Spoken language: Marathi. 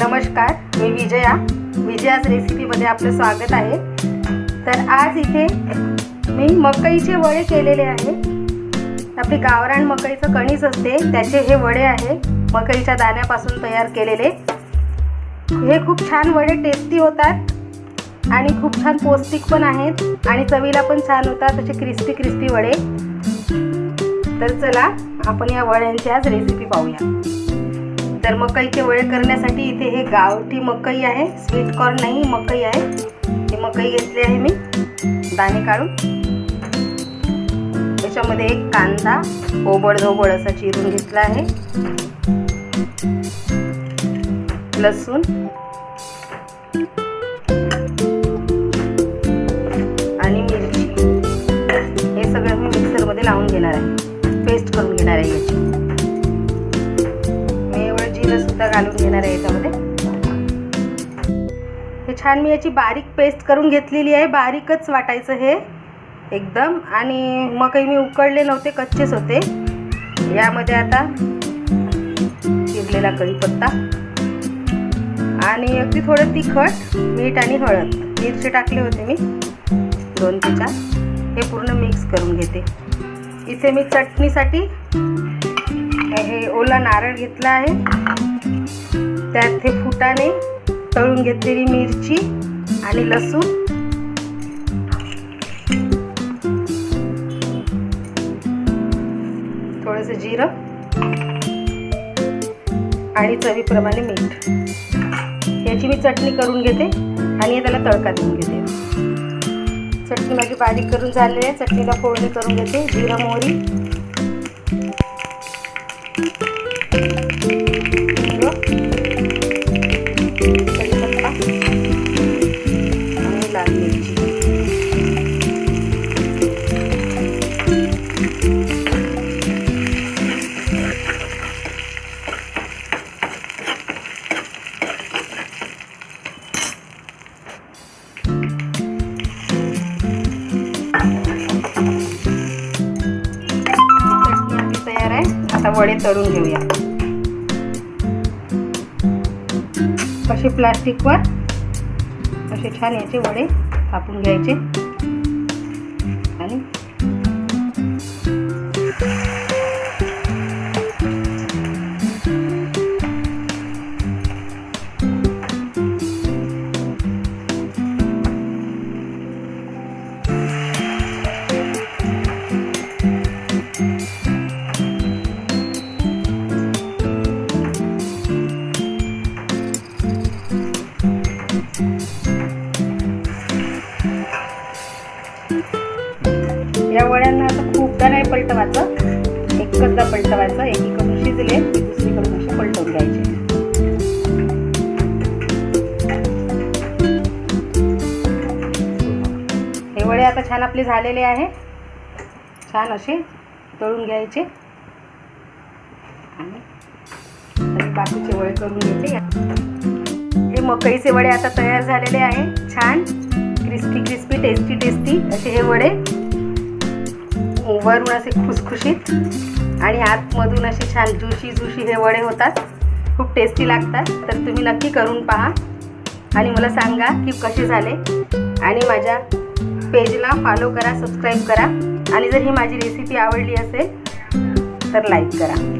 नमस्कार मी विजया. विजयाच रेसिपीमध्ये आपलं स्वागत आहे. तर आज इथे मी मकईचे वडे केलेले आहे. आपली गावरान मकईचं कणीस असते त्याचे हे वडे आहे मकईच्या दाण्यापासून तयार केलेले. हे खूप छान वडे टेस्टी होतात आणि खूप छान पौष्टिक पण आहेत आणि चवीला पण छान होतात असे क्रिस्पी क्रिस्पी वडे. तर चला आपण या वड्यांची आज रेसिपी पाहूया. तर मकईचे वडे करण्यासाठी इथे हे गावठी मकई आहे. स्वीट कॉर्न नाही मकई आहे. ही मकई घेतली आहे मी. दाणे काढून. त्याच्यामध्ये एक कांदा ओबड धोबड असा चिरून घेतला आहे. लसूण. आणि मिरची. हे सगळं मी मिक्सरमध्ये लावून घेणार आहे. पेस्ट करून घेणार आहे याची. सुद्धा घालून घेणार आहे याच्यामध्ये. हे छान मी याची बारीक पेस्ट करून घेतलेली आहे. बारीकच वाटायचं हे एकदम. आणि मकई मी उकडले नव्हते कच्चेच होते. यामध्ये आता चिरलेला कढीपत्ता आणि अगदी थोडं तिखट मीठ आणि हळद. मिरची टाकले होते मी दोन ते चार हे पूर्ण मिक्स करून घेते. इथे मी चटणीसाठी हे ओला नारळ घेतला आहे. त्यात हे फुटाने तळून घेतलेली मिरची आणि लसूण. थोडंसं जिरं. आणि चवीप्रमाणे मीठ. याची मी चटणी करून घेते आणि त्याला तडका देऊन घेते. चटणी माझी बारीक करून झाली आहे. चटणीला फोडणी करून घेते. जिरं मोहरी. तयार आहे. आता वडे तळून घेऊया. असे प्लास्टिकवर असे छान याचे वडे कापून घ्यायचे. खूपदा एक पलटवायचं एकचदा पलटवायचं एकीकडून शिजले की दुसरीकडून असे पलटवून घ्यायचे हे वडे आता छान आपले झालेले आहे. छान असे तळून घ्यायचे. आणि बाकीचे वडे करून घेते. हे मकईचे वडे आता तयार झालेले आहे. छान क्रिस्पी क्रिस्पी टेस्टी टेस्टी असे हे वडे. वरून असे खुसखुशीत आणि आतमधून असे छान जुशी जुशी हे वडे होतात. खूप टेस्टी लागतात. तर तुम्ही नक्की करून पहा. आणि मला सांगा की कसे झाले. आणि माझ्या पेजला फॉलो करा सबस्क्राईब करा. आणि जर ही माझी रेसिपी आवडली असेल तर लाईक करा.